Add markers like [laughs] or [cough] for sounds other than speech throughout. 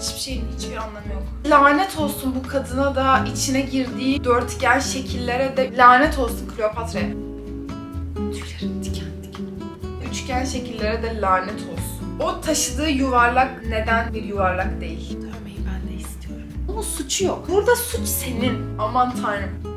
hiçbir şeyin hiçbir anlamı yok. Lanet olsun bu kadına da içine girdiği dörtgen şekillere de lanet olsun Kleopatra'ya. Tüylerim diken diken. Üçgen şekillere de lanet olsun. O taşıdığı yuvarlak neden bir yuvarlak değil? Dövmeyi ben de istiyorum. Bunun suçu yok. Burada suç senin. Aman tanrım.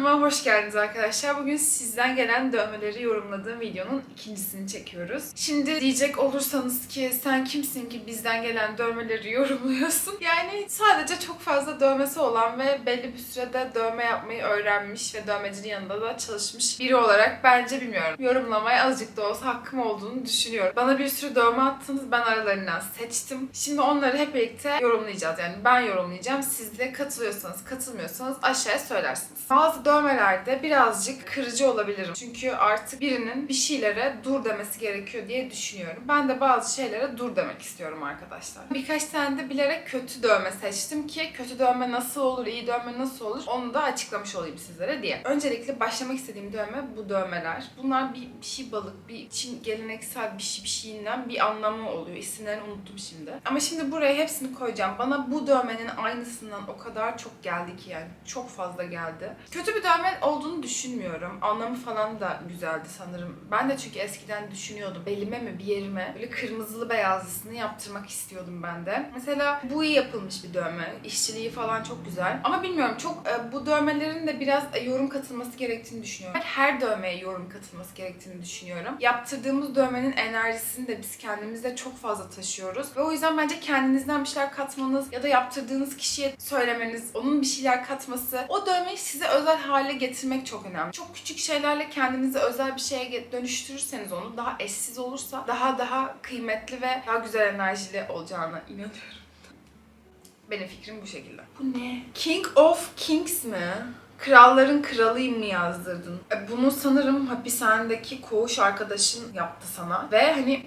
Kanalıma hoş geldiniz arkadaşlar. Bugün sizden gelen dövmeleri yorumladığım videonun ikincisini çekiyoruz. Şimdi diyecek olursanız ki sen kimsin ki bizden gelen dövmeleri yorumluyorsun? [laughs] Yani sadece çok fazla dövmesi olan ve belli bir sürede dövme yapmayı öğrenmiş ve dövmecinin yanında da çalışmış biri olarak bence bilmiyorum. Yorumlamaya azıcık da olsa hakkım olduğunu düşünüyorum. Bana bir sürü dövme attınız. Ben aralarından seçtim. Şimdi onları hep birlikte yorumlayacağız. Yani ben yorumlayacağım. Siz de katılıyorsanız, katılmıyorsanız aşağıya söylersiniz. Bazı dövmelerde birazcık kırıcı olabilirim. Çünkü artık birinin bir şeylere dur demesi gerekiyor diye düşünüyorum. Ben de bazı şeylere dur demek istiyorum arkadaşlar. Birkaç tane de bilerek kötü dövme seçtim ki kötü dövme nasıl olur, iyi dövme nasıl olur onu da açıklamış olayım sizlere diye. Öncelikle başlamak istediğim dövme bu dövmeler. Bunlar bir, bir şey balık, bir Çin geleneksel bir şey bir şeyinden bir anlamı oluyor. İsimlerini unuttum şimdi. Ama şimdi buraya hepsini koyacağım. Bana bu dövmenin aynısından o kadar çok geldi ki yani. Çok fazla geldi. Kötü bir dövme olduğunu düşünmüyorum. Anlamı falan da güzeldi sanırım. Ben de çünkü eskiden düşünüyordum. Elime mi bir yerime böyle kırmızılı beyazlısını yaptırmak istiyordum ben de. Mesela bu iyi yapılmış bir dövme. İşçiliği falan çok güzel. Ama bilmiyorum çok e, bu dövmelerin de biraz e, yorum katılması gerektiğini düşünüyorum. Her dövmeye yorum katılması gerektiğini düşünüyorum. Yaptırdığımız dövmenin enerjisini de biz kendimizde çok fazla taşıyoruz. Ve o yüzden bence kendinizden bir şeyler katmanız ya da yaptırdığınız kişiye söylemeniz, onun bir şeyler katması, o dövmeyi size özel hale getirmek çok önemli. Çok küçük şeylerle kendinizi özel bir şeye dönüştürürseniz onu daha eşsiz olursa daha daha kıymetli ve daha güzel enerjili olacağına inanıyorum. Benim fikrim bu şekilde. Bu ne? King of Kings mi? Kralların kralıyım mı yazdırdın? E, Bunu sanırım hapishanedeki koğuş arkadaşın yaptı sana. Ve hani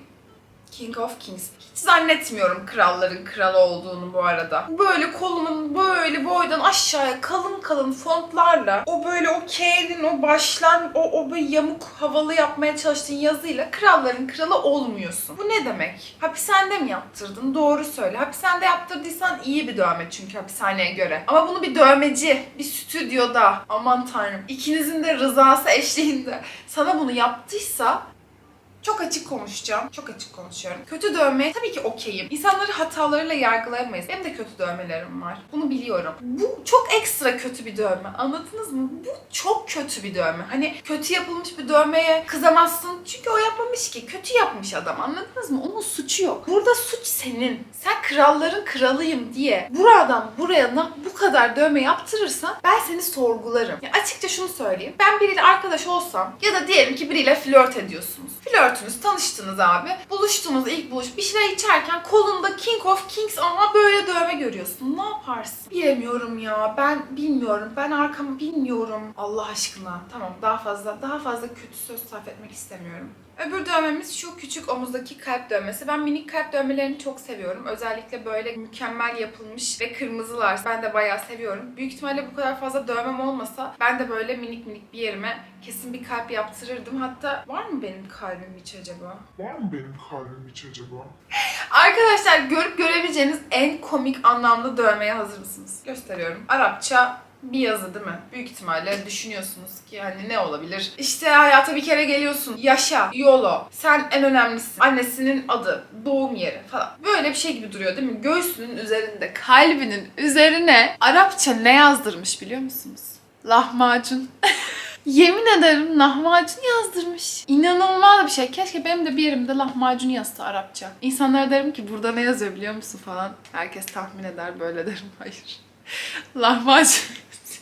King of Kings. Hiç zannetmiyorum kralların kralı olduğunu bu arada. Böyle kolumun böyle boydan aşağıya kalın kalın fontlarla o böyle o K'nin o başlan o, o böyle yamuk havalı yapmaya çalıştığın yazıyla kralların kralı olmuyorsun. Bu ne demek? Hapishanede mi yaptırdın? Doğru söyle. Hapishanede yaptırdıysan iyi bir dövme çünkü hapishaneye göre. Ama bunu bir dövmeci, bir stüdyoda aman tanrım ikinizin de rızası eşliğinde sana bunu yaptıysa çok açık konuşacağım. Çok açık konuşuyorum. Kötü dövme tabii ki okeyim. İnsanları hatalarıyla yargılayamayız. Benim de kötü dövmelerim var. Bunu biliyorum. Bu çok ekstra kötü bir dövme. Anladınız mı? Bu çok kötü bir dövme. Hani kötü yapılmış bir dövmeye kızamazsın. Çünkü o yapmamış ki. Kötü yapmış adam. Anladınız mı? Onun suçu yok. Burada suç senin. Sen kralların kralıyım diye buradan buraya na- bu kadar dövme yaptırırsan ben seni sorgularım. Ya açıkça şunu söyleyeyim. Ben biriyle arkadaş olsam ya da diyelim ki biriyle flört ediyorsunuz. Flörtünüz, tanıştınız abi. Buluştunuz ilk buluş. Bir şeyler içerken kolunda King of Kings ama böyle dövme görüyorsun. Ne yaparsın? Bilemiyorum ya. Ben bilmiyorum. Ben arkamı bilmiyorum. Allah aşkına. Tamam daha fazla daha fazla kötü söz sarf etmek istemiyorum. Öbür dövmemiz şu küçük omuzdaki kalp dövmesi. Ben minik kalp dövmelerini çok seviyorum. Özellikle böyle mükemmel yapılmış ve kırmızılar. Ben de bayağı seviyorum. Büyük ihtimalle bu kadar fazla dövmem olmasa ben de böyle minik minik bir yerime kesin bir kalp yaptırırdım. Hatta var mı benim kalbim hiç acaba? Var mı benim kalbim hiç acaba? Arkadaşlar görüp görebileceğiniz en komik anlamda dövmeye hazır mısınız? Gösteriyorum. Arapça bir yazı değil mi? Büyük ihtimalle düşünüyorsunuz ki hani ne olabilir? İşte hayata bir kere geliyorsun. Yaşa, YOLO. Sen en önemlisin. Annesinin adı, doğum yeri falan. Böyle bir şey gibi duruyor değil mi? Göğsünün üzerinde, kalbinin üzerine Arapça ne yazdırmış biliyor musunuz? Lahmacun. [laughs] Yemin ederim lahmacun yazdırmış. İnanılmaz bir şey. Keşke benim de bir yerimde lahmacun yazsa Arapça. İnsanlara derim ki burada ne yazıyor biliyor musun falan. Herkes tahmin eder böyle derim. [laughs] Hayır. lahmacun.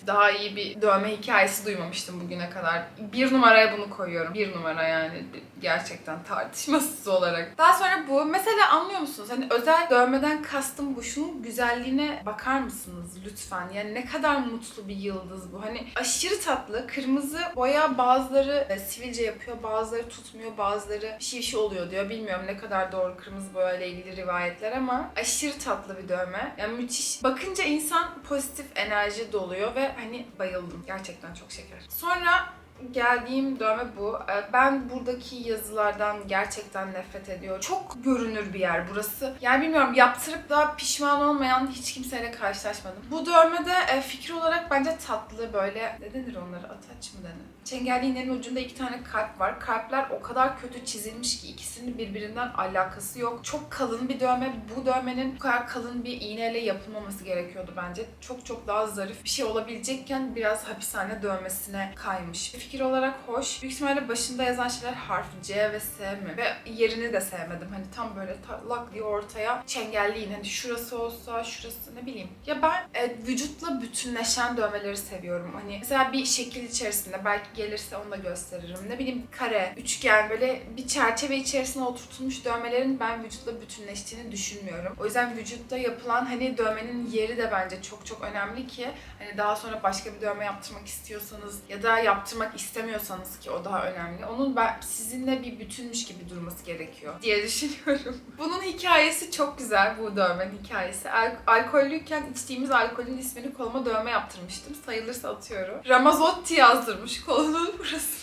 Daha iyi bir dövme hikayesi duymamıştım bugüne kadar. Bir numaraya bunu koyuyorum. Bir numara yani gerçekten tartışmasız olarak. Daha sonra bu. Mesela anlıyor musunuz? Hani özel dövmeden kastım bu. Şunun güzelliğine bakar mısınız lütfen? Yani ne kadar mutlu bir yıldız bu. Hani aşırı tatlı. Kırmızı boya bazıları e, sivilce yapıyor, bazıları tutmuyor, bazıları bir şey bir oluyor diyor. Bilmiyorum ne kadar doğru kırmızı boya ile ilgili rivayetler ama aşırı tatlı bir dövme. Yani müthiş. Bakınca insan pozitif enerji doluyor ve hani bayıldım. Gerçekten çok şeker. Sonra geldiğim dövme bu. Ee, Ben buradaki yazılardan gerçekten nefret ediyorum. Çok görünür bir yer burası. Yani bilmiyorum yaptırıp da pişman olmayan hiç kimseyle karşılaşmadım. Bu dövmede e, fikir olarak bence tatlı böyle ne denir onlara ataç mı denir? Çengelliğinin ucunda iki tane kalp var. Kalpler o kadar kötü çizilmiş ki ikisinin birbirinden alakası yok. Çok kalın bir dövme. Bu dövmenin bu kadar kalın bir iğneyle yapılmaması gerekiyordu bence. Çok çok daha zarif bir şey olabilecekken biraz hapishane dövmesine kaymış. Fikir olarak hoş. Büyük ihtimalle başında yazan şeyler harf C ve S mi? Ve yerini de sevmedim. Hani tam böyle lak diye ortaya çengelliğin. Hani şurası olsa şurası ne bileyim. Ya ben e, vücutla bütünleşen dövmeleri seviyorum. Hani mesela bir şekil içerisinde belki gelirse onu da gösteririm. Ne bileyim kare, üçgen böyle bir çerçeve içerisine oturtulmuş dövmelerin ben vücutla bütünleştiğini düşünmüyorum. O yüzden vücutta yapılan hani dövmenin yeri de bence çok çok önemli ki hani daha sonra başka bir dövme yaptırmak istiyorsanız ya da yaptırmak istemiyorsanız ki o daha önemli. Onun ben sizinle bir bütünmüş gibi durması gerekiyor diye düşünüyorum. [laughs] Bunun hikayesi çok güzel bu dövmenin hikayesi. Al- alkollüyken içtiğimiz alkolün ismini koluma dövme yaptırmıştım. Sayılırsa atıyorum. Ramazotti yazdırmış kolunun burası.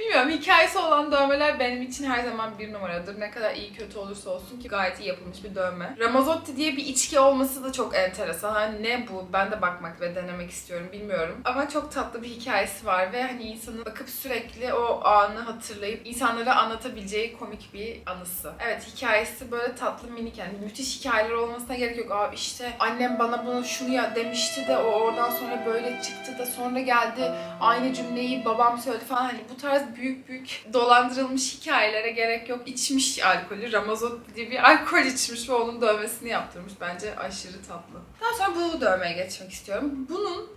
Bilmiyorum hikayesi olan dövmeler benim için her zaman bir numaradır. Ne kadar iyi kötü olursa olsun ki gayet iyi yapılmış bir dövme. Ramazotti diye bir içki olması da çok enteresan. Hani ne bu? Ben de bakmak ve denemek istiyorum bilmiyorum. Ama çok tatlı bir hikayesi var ve hani insanın bakıp sürekli o anı hatırlayıp insanlara anlatabileceği komik bir anısı. Evet hikayesi böyle tatlı minik yani müthiş hikayeler olmasına gerek yok. Abi işte annem bana bunu şunu ya demişti de o oradan sonra böyle çıktı da sonra geldi aynı cümleyi babam söyledi falan hani bu tarz büyük büyük dolandırılmış hikayelere gerek yok. İçmiş alkolü. Ramazotti diye bir alkol içmiş ve onun dövmesini yaptırmış. Bence aşırı tatlı. Daha sonra bu dövmeye geçmek istiyorum. Bunun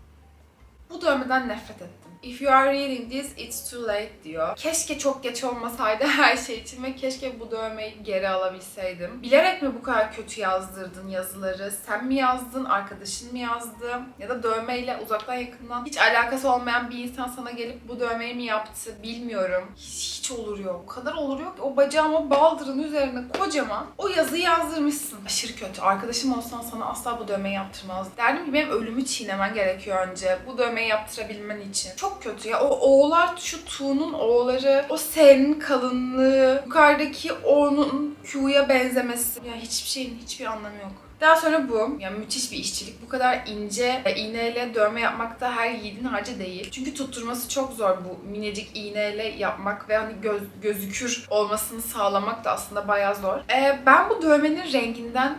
bu dövmeden nefret ettim. If you are reading this, it's too late diyor. Keşke çok geç olmasaydı [laughs] her şey için ve keşke bu dövmeyi geri alabilseydim. Bilerek mi bu kadar kötü yazdırdın yazıları? Sen mi yazdın, arkadaşın mı yazdı? Ya da dövmeyle uzaktan yakından hiç alakası olmayan bir insan sana gelip bu dövmeyi mi yaptı bilmiyorum. Hiç, hiç olur yok. O kadar olur yok ki o bacağım o baldırın üzerine kocaman o yazıyı yazdırmışsın. Aşırı kötü. Arkadaşım olsan sana asla bu dövmeyi yaptırmaz. Derdim ki benim ölümü çiğnemen gerekiyor önce. Bu dövmeyi yaptırabilmen için. Çok kötü ya. O O'lar şu Tu'nun O'ları, o S'nin kalınlığı, yukarıdaki O'nun Q'ya benzemesi. Ya hiçbir şeyin hiçbir anlamı yok. Daha sonra bu. Yani müthiş bir işçilik. Bu kadar ince iğneyle dövme yapmak da her yiğidin harcı değil. Çünkü tutturması çok zor bu minicik iğneyle yapmak ve hani göz, gözükür olmasını sağlamak da aslında bayağı zor. Ee, ben bu dövmenin renginden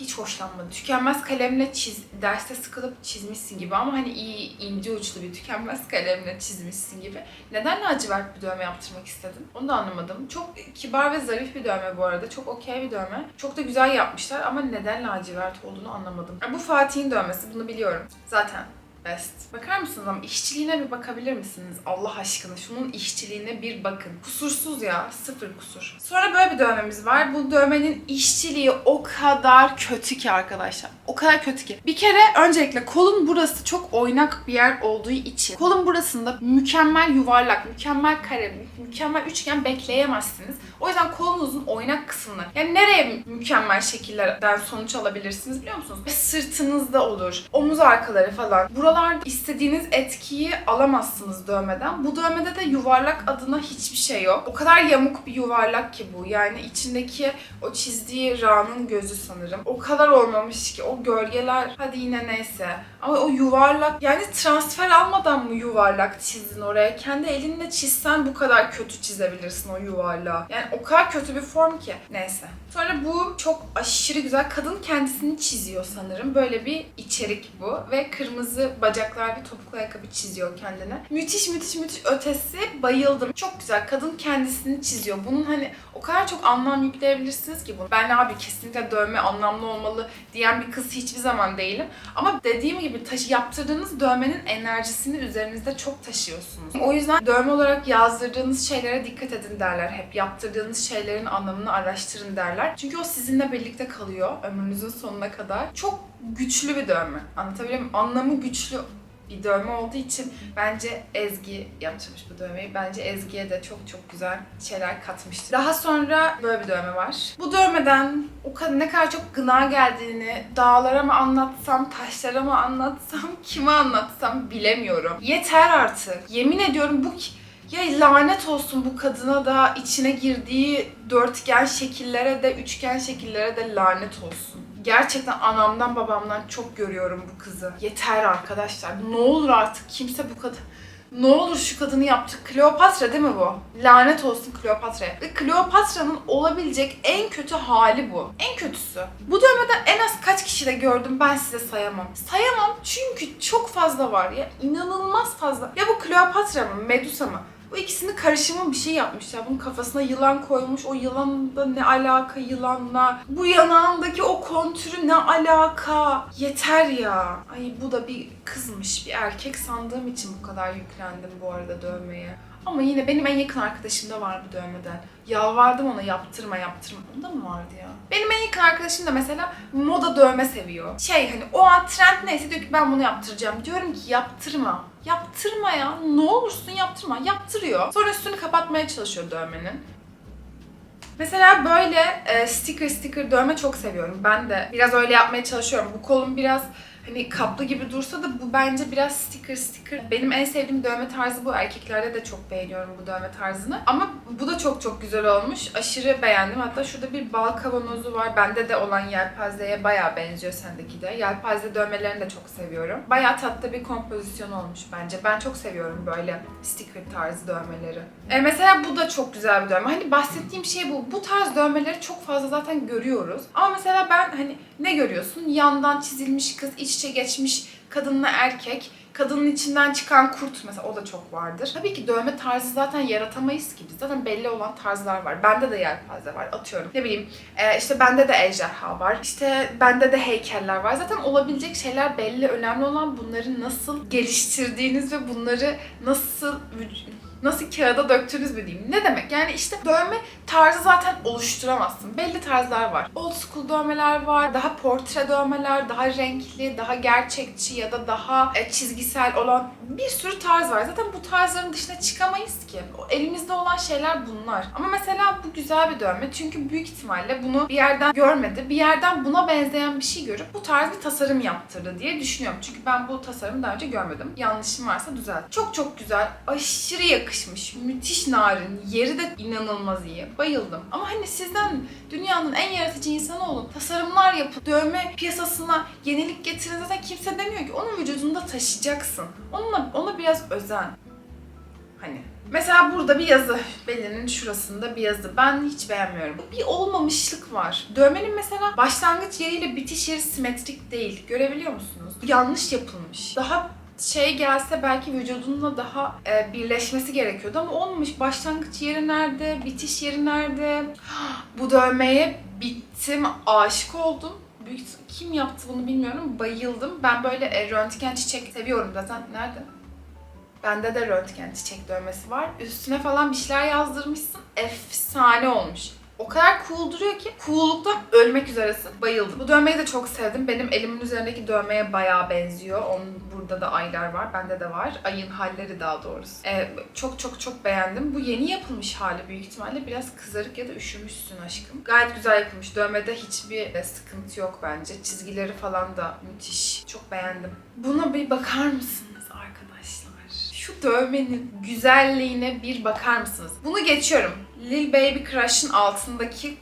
hiç hoşlanmadım. Tükenmez kalemle çiz, derste sıkılıp çizmişsin gibi ama hani iyi ince uçlu bir tükenmez kalemle çizmişsin gibi. Neden lacivert bir dövme yaptırmak istedin? Onu da anlamadım. Çok kibar ve zarif bir dövme bu arada. Çok okey bir dövme. Çok da güzel yapmışlar ama neden lacivert olduğunu anlamadım. Bu Fatih'in dövmesi. Bunu biliyorum. Zaten best. Bakar mısınız ama işçiliğine bir bakabilir misiniz? Allah aşkına şunun işçiliğine bir bakın. Kusursuz ya. Sıfır kusur. Sonra böyle bir dövmemiz var. Bu dövmenin işçiliği o kadar kötü ki arkadaşlar. O kadar kötü ki. Bir kere öncelikle kolun burası çok oynak bir yer olduğu için kolun burasında mükemmel yuvarlak, mükemmel kare, mü- mükemmel üçgen bekleyemezsiniz. O yüzden kolunuzun oynak kısmını yani nereye mükemmel şekillerden sonuç alabilirsiniz biliyor musunuz? Ve sırtınızda olur. Omuz arkaları falan. Buralarda istediğiniz etkiyi alamazsınız dövmeden. Bu dövmede de yuvarlak adına hiçbir şey yok. O kadar yamuk bir yuvarlak ki bu. Yani içindeki o çizdiği Ra'nın gözü sanırım. O kadar olmamış ki o gölgeler hadi yine neyse. Ama o yuvarlak yani transfer almadan mı yuvarlak çizdin oraya? Kendi elinle çizsen bu kadar kötü çizebilirsin o yuvarlağı. Yani o kadar kötü bir form ki. Neyse. Sonra bu çok aşırı güzel. Kadın kendisini çiziyor sanırım. Böyle bir içerik bu. Ve kırmızı bacaklar bir topuklu ayakkabı çiziyor kendine. Müthiş müthiş müthiş ötesi bayıldım. Çok güzel. Kadın kendisini çiziyor. Bunun hani o kadar çok anlam yükleyebilirsiniz ki bunu. Ben abi kesinlikle dövme anlamlı olmalı diyen bir kız hiçbir zaman değilim. Ama dediğim gibi taşı yaptırdığınız dövmenin enerjisini üzerinizde çok taşıyorsunuz. O yüzden dövme olarak yazdırdığınız şeylere dikkat edin derler hep. Yaptırdığınız şeylerin anlamını araştırın derler. Çünkü o sizinle birlikte kalıyor ömrünüzün sonuna kadar. Çok güçlü bir dövme. Anlatabiliyor muyum? Anlamı güçlü bir dövme olduğu için bence Ezgi yaptırmış bu dövmeyi. Bence Ezgi'ye de çok çok güzel şeyler katmıştır. Daha sonra böyle bir dövme var. Bu dövmeden o kadar ne kadar çok gına geldiğini dağlara mı anlatsam, taşlara mı anlatsam, [laughs] kime anlatsam bilemiyorum. Yeter artık. Yemin ediyorum bu ya lanet olsun bu kadına da içine girdiği dörtgen şekillere de üçgen şekillere de lanet olsun. Gerçekten anamdan babamdan çok görüyorum bu kızı. Yeter arkadaşlar. Ne olur artık kimse bu kadın... Ne olur şu kadını yaptı. Kleopatra değil mi bu? Lanet olsun Kleopatra'ya. Ve Kleopatra'nın olabilecek en kötü hali bu. En kötüsü. Bu dövmeden en az kaç kişi de gördüm ben size sayamam. Sayamam çünkü çok fazla var ya. inanılmaz fazla. Ya bu Kleopatra mı? Medusa mı? Bu ikisinin karışımı bir şey yapmışlar. Bunun kafasına yılan koymuş. O yılanla ne alaka yılanla? Bu yanağındaki o kontürü ne alaka? Yeter ya. Ay bu da bir kızmış. Bir erkek sandığım için bu kadar yüklendim bu arada dövmeye. Ama yine benim en yakın arkadaşım da var bu dövmeden. Yalvardım ona yaptırma yaptırma. Onda mı vardı ya? Benim en yakın arkadaşım da mesela moda dövme seviyor. Şey hani o an trend neyse diyor ki ben bunu yaptıracağım. Diyorum ki yaptırma. Yaptırma ya. Ne olursun yaptırma. Yaptırıyor. Sonra üstünü kapatmaya çalışıyor dövmenin. Mesela böyle e, sticker sticker dövme çok seviyorum. Ben de biraz öyle yapmaya çalışıyorum. Bu kolum biraz hani kaplı gibi dursa da bu bence biraz sticker sticker. Benim en sevdiğim dövme tarzı bu. Erkeklerde de çok beğeniyorum bu dövme tarzını. Ama bu da çok çok güzel olmuş. Aşırı beğendim. Hatta şurada bir bal kavanozu var. Bende de olan yelpazeye bayağı benziyor sendeki de. Yelpaze dövmelerini de çok seviyorum. Bayağı tatlı bir kompozisyon olmuş bence. Ben çok seviyorum böyle sticker tarzı dövmeleri. E mesela bu da çok güzel bir dövme. Hani bahsettiğim şey bu. Bu tarz dövmeleri çok fazla zaten görüyoruz. Ama mesela ben hani ne görüyorsun? Yandan çizilmiş kız, iç içe geçmiş kadınla erkek. Kadının içinden çıkan kurt mesela o da çok vardır. Tabii ki dövme tarzı zaten yaratamayız ki biz. Zaten belli olan tarzlar var. Bende de yelpaze var atıyorum. Ne bileyim e, işte bende de ejderha var. İşte bende de heykeller var. Zaten olabilecek şeyler belli. Önemli olan bunları nasıl geliştirdiğiniz ve bunları nasıl nasıl kağıda döktünüz mü diyeyim. Ne demek? Yani işte dövme tarzı zaten oluşturamazsın. Belli tarzlar var. Old school dövmeler var, daha portre dövmeler, daha renkli, daha gerçekçi ya da daha e, çizgisel olan bir sürü tarz var. Zaten bu tarzların dışına çıkamayız ki. O elimizde olan şeyler bunlar. Ama mesela bu güzel bir dövme çünkü büyük ihtimalle bunu bir yerden görmedi. Bir yerden buna benzeyen bir şey görüp bu tarz bir tasarım yaptırdı diye düşünüyorum. Çünkü ben bu tasarımı daha önce görmedim. Yanlışım varsa düzelt. Çok çok güzel. Aşırı yakışmış. Müthiş narin. Yeri de inanılmaz iyi. Bayıldım. Ama hani sizden dünyanın en yaratıcı insanı olun. Tasarımlar yapın. Dövme piyasasına yenilik getirin. Zaten kimse demiyor ki onun vücudunda taşıyacaksın. Onunla, ona biraz özen. Hani Mesela burada bir yazı, belinin şurasında bir yazı. Ben hiç beğenmiyorum. Bir olmamışlık var. Dövmenin mesela başlangıç yeriyle bitiş yeri simetrik değil. Görebiliyor musunuz? Yanlış yapılmış. Daha şey gelse belki vücudunla daha e, birleşmesi gerekiyordu ama olmamış. Başlangıç yeri nerede? Bitiş yeri nerede? [gasps] Bu dövmeye bittim, aşık oldum. Büyük, kim yaptı bunu bilmiyorum. Bayıldım. Ben böyle e, röntgen çiçek seviyorum zaten. Nerede? Bende de röntgen çiçek dövmesi var. Üstüne falan bir şeyler yazdırmışsın. Efsane olmuş. O kadar cool duruyor ki cool'luktan ölmek üzeresin. Bayıldım. Bu dövmeyi de çok sevdim. Benim elimin üzerindeki dövmeye bayağı benziyor. Onun burada da aylar var. Bende de var. Ayın halleri daha doğrusu. Ee, çok çok çok beğendim. Bu yeni yapılmış hali büyük ihtimalle. Biraz kızarık ya da üşümüşsün aşkım. Gayet güzel yapılmış. Dövmede hiçbir e, sıkıntı yok bence. Çizgileri falan da müthiş. Çok beğendim. Buna bir bakar mısınız arkadaşlar? Şu dövmenin güzelliğine bir bakar mısınız? Bunu geçiyorum. Lil Baby Crush'ın altındaki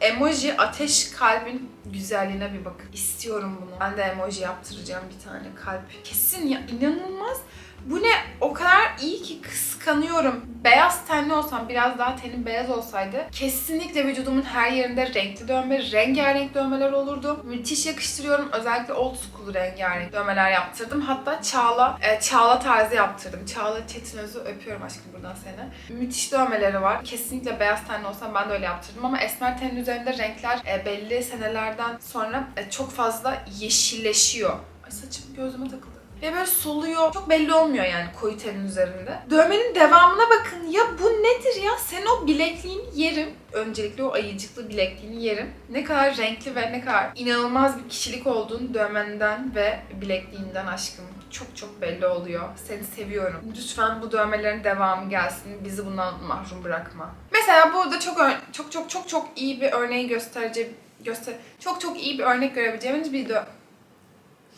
emoji ateş kalbin güzelliğine bir bakın. İstiyorum bunu. Ben de emoji yaptıracağım bir tane kalp. Kesin ya inanılmaz. Bu ne? O kadar iyi ki kıskanıyorum. Beyaz tenli olsam, biraz daha tenim beyaz olsaydı kesinlikle vücudumun her yerinde renkli dövme, rengarenk dövmeler olurdu. Müthiş yakıştırıyorum. Özellikle old school rengarenk dövmeler yaptırdım. Hatta Çağla, e, Çağla tarzı yaptırdım. Çağla Çetinöz'ü öpüyorum aşkım buradan seni. Müthiş dövmeleri var. Kesinlikle beyaz tenli olsam ben de öyle yaptırdım ama esmer tenin üzerinde renkler e, belli senelerden sonra e, çok fazla yeşilleşiyor. Ay saçım gözüme takıldı. Ve böyle soluyor. Çok belli olmuyor yani koyu tenin üzerinde. Dövmenin devamına bakın. Ya bu nedir ya? Sen o bilekliğini yerim. Öncelikle o ayıcıklı bilekliğini yerim. Ne kadar renkli ve ne kadar inanılmaz bir kişilik olduğunu dövmenden ve bilekliğinden aşkım çok çok belli oluyor. Seni seviyorum. Lütfen bu dövmelerin devamı gelsin. Bizi bundan mahrum bırakma. Mesela burada çok çok çok çok çok iyi bir örneği gösterece göster çok çok iyi bir örnek görebileceğimiz bir dö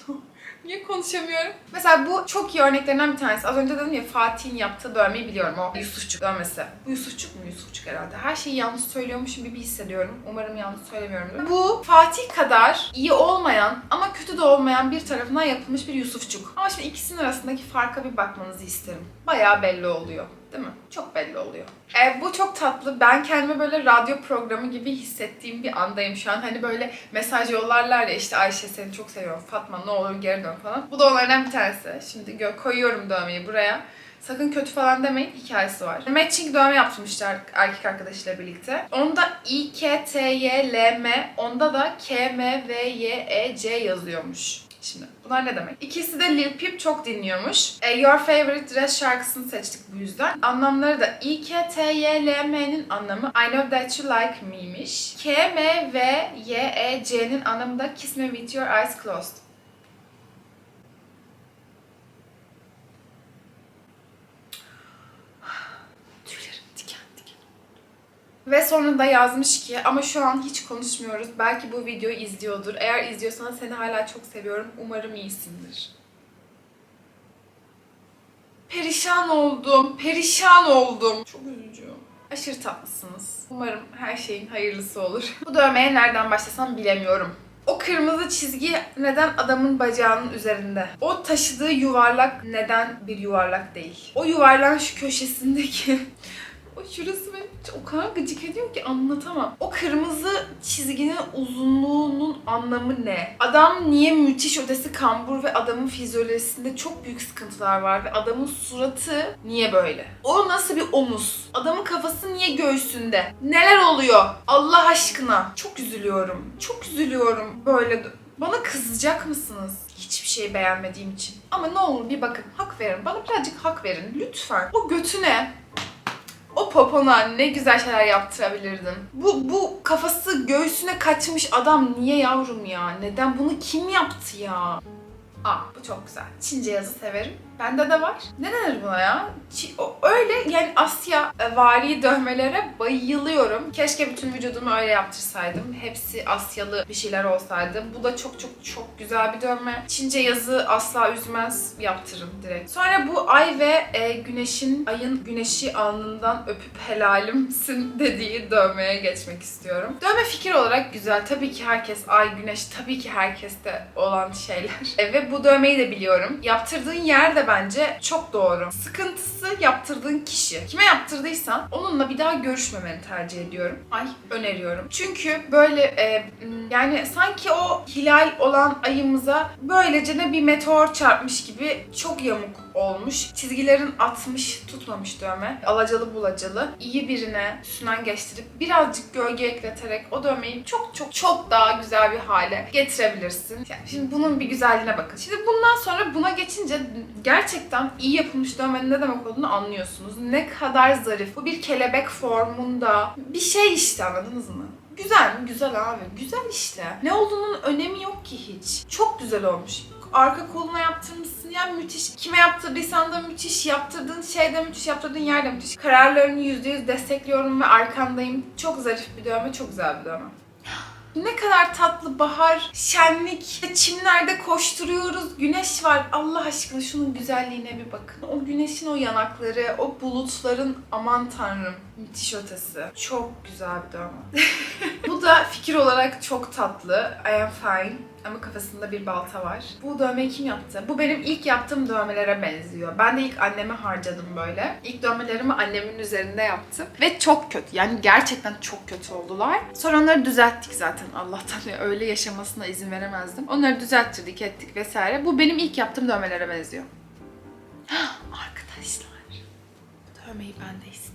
[laughs] Niye konuşamıyorum? Mesela bu çok iyi örneklerinden bir tanesi. Az önce dedim ya Fatih'in yaptığı dövmeyi biliyorum. O Yusufçuk dövmesi. Bu Yusufçuk mu? Yusufçuk herhalde. Her şeyi yanlış söylüyormuşum gibi hissediyorum. Umarım yanlış söylemiyorumdur. Bu Fatih kadar iyi olmayan ama kötü de olmayan bir tarafından yapılmış bir Yusufçuk. Ama şimdi ikisinin arasındaki farka bir bakmanızı isterim. Bayağı belli oluyor. Değil mi? Çok belli oluyor. E, bu çok tatlı. Ben kendimi böyle radyo programı gibi hissettiğim bir andayım şu an. Hani böyle mesaj yollarlar ya işte Ayşe seni çok seviyorum. Fatma ne olur geri dön falan. Bu da onlardan bir tanesi. Şimdi koyuyorum dövmeyi buraya. Sakın kötü falan demeyin. Hikayesi var. Matching dövme yapmışlar erkek arkadaşıyla birlikte. Onda I, K, T, Y, L, M. Onda da K, M, V, Y, E, C yazıyormuş. Şimdi bunlar ne demek? İkisi de Lil Peep çok dinliyormuş. E, Your Favorite Dress şarkısını seçtik bu yüzden. Anlamları da I, K, T, Y, L, M'nin anlamı I know that you like me'miş. K, M, V, Y, E, C'nin anlamı da Kiss me with your eyes closed. Tüylerim diken diken. Ve sonunda yazmış ki ama şu an hiç konuşmuyoruz. Belki bu videoyu izliyordur. Eğer izliyorsan seni hala çok seviyorum. Umarım iyisindir. Perişan oldum. Perişan oldum. Çok üzücü. Aşırı tatlısınız. Umarım her şeyin hayırlısı olur. Bu dövmeye nereden başlasam bilemiyorum. O kırmızı çizgi neden adamın bacağının üzerinde? O taşıdığı yuvarlak neden bir yuvarlak değil? O yuvarlağın şu köşesindeki o şurası beni o kadar gıcık ediyor ki anlatamam. O kırmızı çizginin uzunluğunun anlamı ne? Adam niye müthiş ötesi kambur ve adamın fizyolojisinde çok büyük sıkıntılar var ve adamın suratı niye böyle? O nasıl bir omuz? Adamın kafası niye göğsünde? Neler oluyor? Allah aşkına. Çok üzülüyorum. Çok üzülüyorum böyle bana kızacak mısınız? Hiçbir şey beğenmediğim için. Ama ne olur bir bakın. Hak verin. Bana birazcık hak verin. Lütfen. O götüne o popona ne güzel şeyler yaptırabilirdin. Bu, bu kafası göğsüne kaçmış adam niye yavrum ya? Neden bunu kim yaptı ya? Aa bu çok güzel. Çince yazı severim. Bende de var. Ne denir buna ya? Öyle yani Asya e, vari dövmelere bayılıyorum. Keşke bütün vücudumu öyle yaptırsaydım. Hepsi Asyalı bir şeyler olsaydı. Bu da çok çok çok güzel bir dövme. Çince yazı asla üzmez. Yaptırırım direkt. Sonra bu ay ve e, güneşin, ayın güneşi alnından öpüp helalimsin [laughs] dediği dövmeye geçmek istiyorum. Dövme fikir olarak güzel. Tabii ki herkes ay, güneş tabii ki herkeste olan şeyler. [laughs] E, ve bu dövmeyi de biliyorum. Yaptırdığın yer de bence çok doğru. Sıkıntısı yaptırdığın kişi. Kime yaptırdıysan onunla bir daha görüşmemeni tercih ediyorum. Ay öneriyorum. Çünkü böyle e, yani sanki o hilal olan ayımıza böylece ne bir meteor çarpmış gibi çok yamuk olmuş. Çizgilerin atmış, tutmamış dövme. Alacalı bulacalı. iyi birine üstünden geçtirip birazcık gölge ekleterek o dövmeyi çok çok çok daha güzel bir hale getirebilirsin. Yani şimdi bunun bir güzelliğine bakın. Şimdi bundan sonra buna geçince gerçekten iyi yapılmış dövmenin ne demek olduğunu anlıyorsunuz. Ne kadar zarif. Bu bir kelebek formunda bir şey işte anladınız mı? Güzel mi? Güzel abi. Güzel işte. Ne olduğunun önemi yok ki hiç. Çok güzel olmuş. Arka koluna yaptırmışsın ya müthiş. Kime yaptırdıysan da müthiş. Yaptırdığın şey de müthiş. Yaptırdığın yer de müthiş. Kararlarını %100 destekliyorum ve arkandayım. Çok zarif bir dövme. Çok güzel bir dövme. [gasps] Ne kadar tatlı bahar, şenlik, çimlerde koşturuyoruz, güneş var. Allah aşkına şunun güzelliğine bir bakın. O güneşin o yanakları, o bulutların aman tanrım müthiş ötesi. Çok güzel bir dövme. [laughs] Bu da fikir olarak çok tatlı. I am fine. Ama kafasında bir balta var. Bu dövmeyi kim yaptı? Bu benim ilk yaptığım dövmelere benziyor. Ben de ilk anneme harcadım böyle. İlk dövmelerimi annemin üzerinde yaptım. Ve çok kötü. Yani gerçekten çok kötü oldular. Sonra onları düzelttik zaten Allah'tan. ya [laughs] öyle yaşamasına izin veremezdim. Onları düzelttirdik ettik vesaire. Bu benim ilk yaptığım dövmelere benziyor. [gasps] Arkadaşlar. Dövmeyi ben de istiyorum.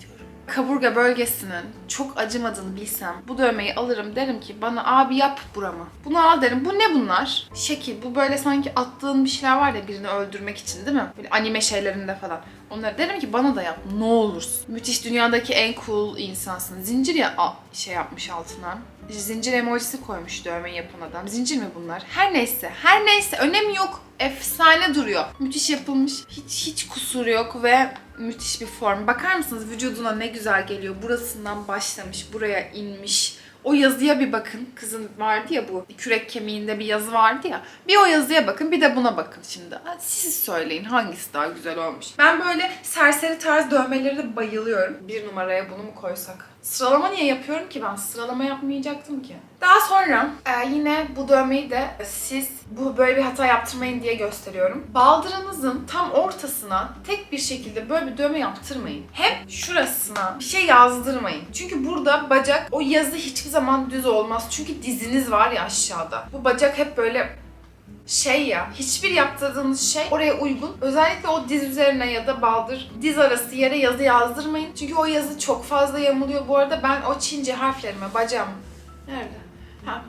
Kaburga bölgesinin çok acımadığını bilsem bu dövmeyi alırım derim ki bana abi yap buramı. Bunu al derim. Bu ne bunlar? Şekil. Bu böyle sanki attığın bir şeyler var ya birini öldürmek için değil mi? Böyle anime şeylerinde falan. Onları derim ki bana da yap ne olursun. Müthiş dünyadaki en cool insansın. Zincir ya şey yapmış altına. Zincir emojisi koymuş dövmeyi yapan adam. Zincir mi bunlar? Her neyse. Her neyse. Önemi yok. efsane duruyor. Müthiş yapılmış. Hiç hiç kusuru yok ve müthiş bir form. Bakar mısınız vücuduna ne güzel geliyor. Burasından başlamış, buraya inmiş. O yazıya bir bakın. Kızın vardı ya bu kürek kemiğinde bir yazı vardı ya. Bir o yazıya bakın bir de buna bakın şimdi. Siz söyleyin hangisi daha güzel olmuş. Ben böyle serseri tarz dövmeleri de bayılıyorum. Bir numaraya bunu mu koysak? Sıralama niye yapıyorum ki ben? Sıralama yapmayacaktım ki. Daha sonra e, yine bu dövmeyi de siz bu böyle bir hata yaptırmayın diye gösteriyorum. Baldırınızın tam ortasına tek bir şekilde böyle bir dövme yaptırmayın. Hep şurasına bir şey yazdırmayın. Çünkü burada bacak o yazı hiçbir zaman düz olmaz. Çünkü diziniz var ya aşağıda. Bu bacak hep böyle şey ya hiçbir yaptırdığınız şey oraya uygun. Özellikle o diz üzerine ya da baldır diz arası yere yazı yazdırmayın. Çünkü o yazı çok fazla yamuluyor. Bu arada ben o Çince harflerime bacağım nerede?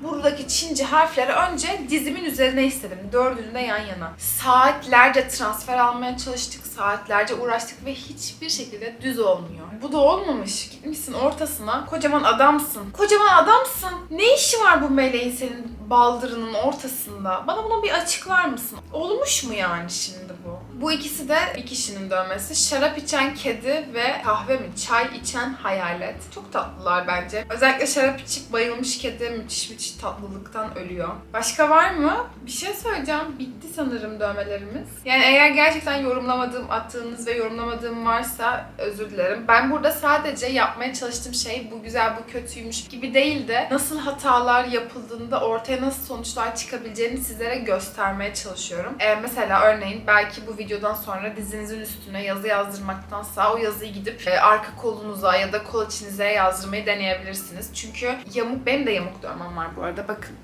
Buradaki Çince harfleri önce dizimin üzerine istedim. Dördünü de yan yana. Saatlerce transfer almaya çalıştık. Saatlerce uğraştık ve hiçbir şekilde düz olmuyor. Bu da olmamış. Gitmişsin ortasına. Kocaman adamsın. Kocaman adamsın. Ne işi var bu meleğin senin baldırının ortasında? Bana buna bir açıklar mısın? Olmuş mu yani şimdi bu? Bu ikisi de bir kişinin dövmesi. Şarap içen kedi ve kahve mi? Çay içen hayalet. Çok tatlılar bence. Özellikle şarap içip bayılmış kedi müthiş müthiş tatlılıktan ölüyor. Başka var mı? Bir şey söyleyeceğim. Bitti sanırım dövmelerimiz. Yani eğer gerçekten yorumlamadığım, attığınız ve yorumlamadığım varsa özür dilerim. Ben burada sadece yapmaya çalıştığım şey bu güzel, bu kötüymüş gibi değil de nasıl hatalar yapıldığında ortaya nasıl sonuçlar çıkabileceğini sizlere göstermeye çalışıyorum. Ee, mesela örneğin belki bu videodan sonra dizinizin üstüne yazı yazdırmaktansa o yazıyı gidip e, arka kolunuza ya da kol içinize yazdırmayı deneyebilirsiniz. Çünkü yamuk, benim de yamuk dövmem var bu arada bakın.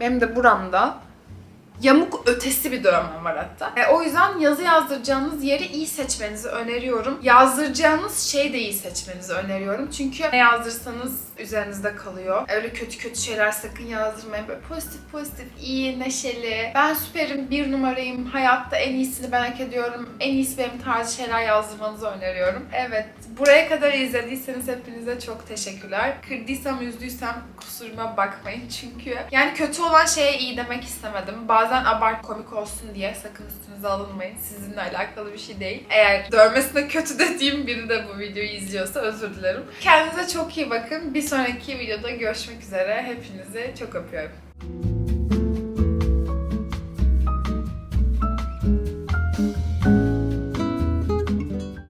Benim de buramda yamuk ötesi bir dövmem var hatta. E, o yüzden yazı yazdıracağınız yeri iyi seçmenizi öneriyorum. Yazdıracağınız şeyi de iyi seçmenizi öneriyorum. Çünkü ne yazdırsanız üzerinizde kalıyor. Öyle kötü kötü şeyler sakın yazdırmayın. Böyle pozitif pozitif, iyi, neşeli. Ben süperim, bir numarayım. Hayatta en iyisini ben hak ediyorum. En iyisi benim tarzı şeyler yazdırmanızı öneriyorum. Evet, buraya kadar izlediyseniz hepinize çok teşekkürler. Kırdıysam, üzdüysem kusuruma bakmayın. Çünkü yani kötü olan şeye iyi demek istemedim. Bazen abart komik olsun diye sakın üstünüze alınmayın. Sizinle alakalı bir şey değil. Eğer dövmesine kötü dediğim biri de bu videoyu izliyorsa özür dilerim. Kendinize çok iyi bakın. Bir sonraki videoda görüşmek üzere. Hepinizi çok öpüyorum.